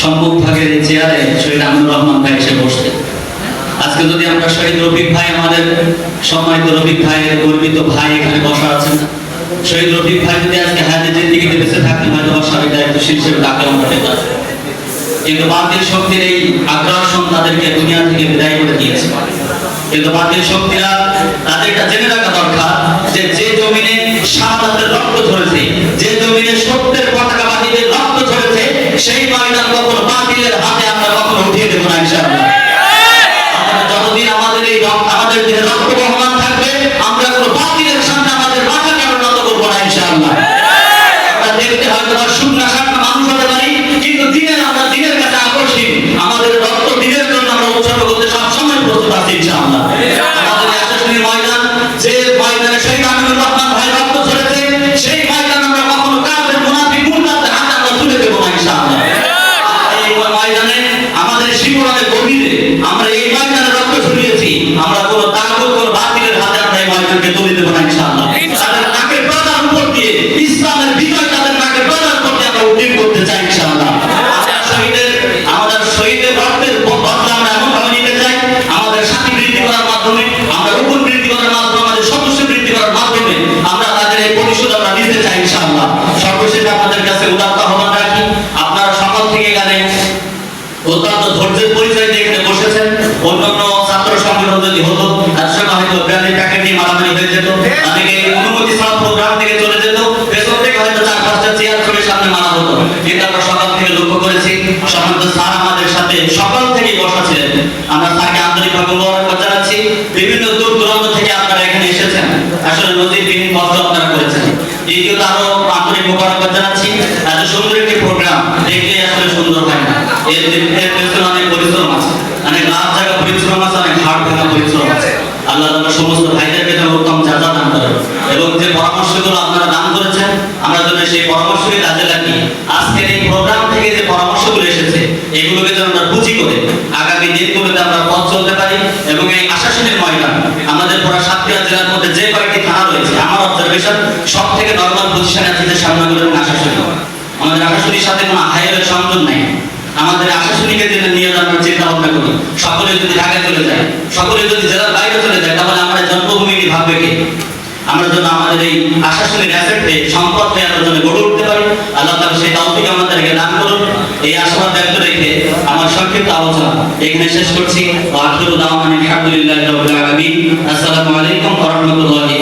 সম্মুখ ভাগের চেয়ারে শহীদ আমিনুর রহমান ভাই এসে বসতেন আজকে যদি আমরা শহীদ রফিক ভাই, আমাদের সম্মানিত রফিক ভাইয়ের গর্বিত ভাই এখানে বসা আছেন। শহীদ রফিক ভাই যদি আজকে হায়াতের জিন্দিগিতে বেঁচে থাকতেন, হয়তো বা সাবেক দায়িত্বশীল হিসেবে ডাকলে আমরা পেতাম কিন্তু বাতিল শক্তির এই আগ্রাসন তাদেরকে দুনিয়া থেকে বিদায় করে দিয়েছে। কিন্তু বাতিল শক্তিরা তাদেরটা জেনে রাখা দরকার যে যে জমিনে শাহাদাতের ইনশাআল্লাহ আমাদের আশাশুনি ময়দান যে ময়দানে শহীদ আমিনুর রহমান ভাই রক্ত ঝরেছে সেই ময়দান আমরা কখনো কাফের মুনাফিক মুরতাদের হাতে আমরা তুলে দেবো না ইনশাআল্লাহ। এই ময়দানে আমাদের শিবরানের গভীরে আমরা এই ময়দানে রক্ত ঝরিয়েছি আমরা কোনো তাগুত কোনো বাতিলের হাতে আমরা এই ময়দানকে তুলে দেবো না ইনশাআল্লাহ। তাদের নাকের প্রদান উপর দিয়ে ইসলামের বিজয় অত্যন্ত ধৈর্যের পরিচয় দিয়ে এখানে বসেছেন। অন্যান্য ছাত্র সংগঠন যদি হতো? তার সঙ্গে হয়তো প্যাকেট নিয়ে মারামারি হয়ে যেত, অনেকে অনুমতি ছাড়া প্রোগ্রাম থেকে চলে যেত, পেছন থেকে হয়তো চার পাঁচটা চেয়ার করে সামনে মারা হতো। কিন্তু আমরা সকাল থেকে লক্ষ্য করেছি সম্মানিত স্যার আমাদের সাথে সকাল থেকেই বসা ছিলেন। আমরা স্যারকে আন্তরিকভাবে মোবারকবাদ জানাচ্ছি। বিভিন্ন দূর দূরান্ত থেকে আপনারা এখানে এসেছেন। আসলে নজিরবিহীন কষ্ট আপনারা করেছেন। দ্বিতীয়ত আরও আন্তরিক মোবারকবাদ জানাচ্ছি। এত সুন্দর একটি প্রোগ্রাম দেখলে আসলে সুন্দর হয় এবং এই প্রোগ্রাম থেকে যে পরামর্শগুলো আমাদের যে কয়েকটি থানা রয়েছে, আমার সব থেকে নর্মাল পজিশনে আছে যে সামনাগুলো এবং আমাদের আশাসনীর সাথে কোনো হাইওয়ের সংযোগ নাই। আমাদের আশাসনীকে যেটা নিয়ে আমরা চিন্তা ভাবনা করি সকলে যদি ঢাকায় চলে যায়, সকলে যদি জেলার বাইরে চলে যায়, তাহলে আমাদের জন্মভূমিকে ভাববে কে? আমরা যেন আমাদের এই আশাসনের অ্যাসেটে সম্পদ হয়ে আমরা যেন গড়ে উঠতে পারি। আল্লাহ তাআলা সেই তৌফিক আমাদেরকে দান করুন। এই আশাবাদ ব্যক্ত রেখে আমার সংক্ষিপ্ত আলোচনা এখানে শেষ করছি। ওয়া আখিরু দাওয়ানা আলহামদুলিল্লাহি রাব্বিল আলামিন। আসসালামু আলাইকুম ওয়া রাহমাতুল্লাহি